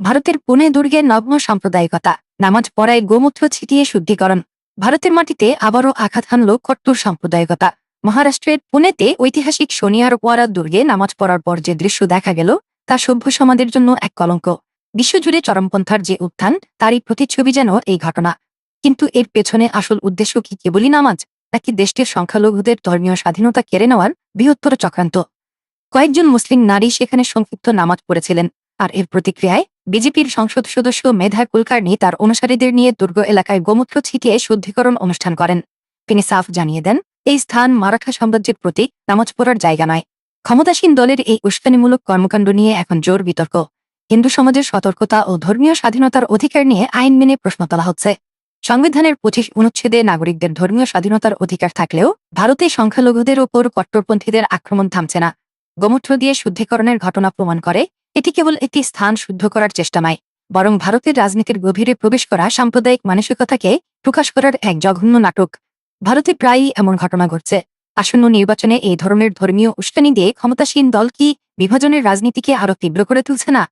ভারতের পুনে দুর্গে নগ্ন সাম্প্রদায়িকতা, নামাজ পড়ায় গোমূত্র ছিটিয়ে শুদ্ধিকরণ, ভারতের মাটিতে আবারও আঘাত হানল কট্টর সাম্প্রদায়িকতা। মহারাষ্ট্রের পুনেতে ঐতিহাসিক শনিয়ার ওয়ারা দুর্গে নামাজ পড়ার পর যে দৃশ্য দেখা গেল, তা সভ্য সমাজের জন্য এক কলঙ্ক। বিশ্বজুড়ে চরমপন্থার যে উত্থান, তারই প্রতিচ্ছবি যেন এই ঘটনা। কিন্তু এর পেছনে আসল উদ্দেশ্য কি কেবলই নামাজ, নাকি দেশটির সংখ্যালঘুদের ধর্মীয় স্বাধীনতা কেড়ে নেওয়ার বৃহত্তর চক্রান্ত? কয়েকজন মুসলিম নারী সেখানে সংক্ষিপ্ত নামাজ পড়েছিলেন, আর এর প্রতিক্রিয়ায় বিজেপির সংসদ সদস্য মেধা কুলকার্নি তার অনুসারীদের নিয়ে দুর্গ এলাকায় গোমূত্র ছিটিয়ে শুদ্ধিকরণ অনুষ্ঠান করেন। তিনি সাফ জানিয়ে দেন, এই স্থান মারাঠা সাম্রাজ্যের প্রতি নামাজ পড়ার জায়গা নয়। ক্ষমতাসীন দলের এই উস্কানিমূলক কর্মকাণ্ড নিয়ে এখন জোর বিতর্ক। হিন্দু সমাজের সতর্কতা ও ধর্মীয় স্বাধীনতার অধিকার নিয়ে আইন মেনে প্রশ্ন তোলা হচ্ছে। সংবিধানের পঁচিশ অনুচ্ছেদে নাগরিকদের ধর্মীয় স্বাধীনতার অধিকার থাকলেও ভারতে সংখ্যালঘুদের ওপর কট্টরপন্থীদের আক্রমণ থামছে না। গোমূত্র দিয়ে শুদ্ধিকরণের ঘটনা প্রমাণ করে, এটি কেবল একটি স্থান শুদ্ধ করার চেষ্টা নয় বরং ভারতের রাজনীতির গভীরে প্রবেশ করা সাম্প্রদায়িক মানসিকতাকে প্রকাশ করার এক জঘন্য নাটক। ভারতে প্রায়ই এমন ঘটনা ঘটছে। আসন্ন নির্বাচনে এই ধরনের ধর্মীয় উস্কানি দিয়ে ক্ষমতাসীন দল কি বিভাজনের রাজনীতিকে আরও তীব্র করে তুলছে না?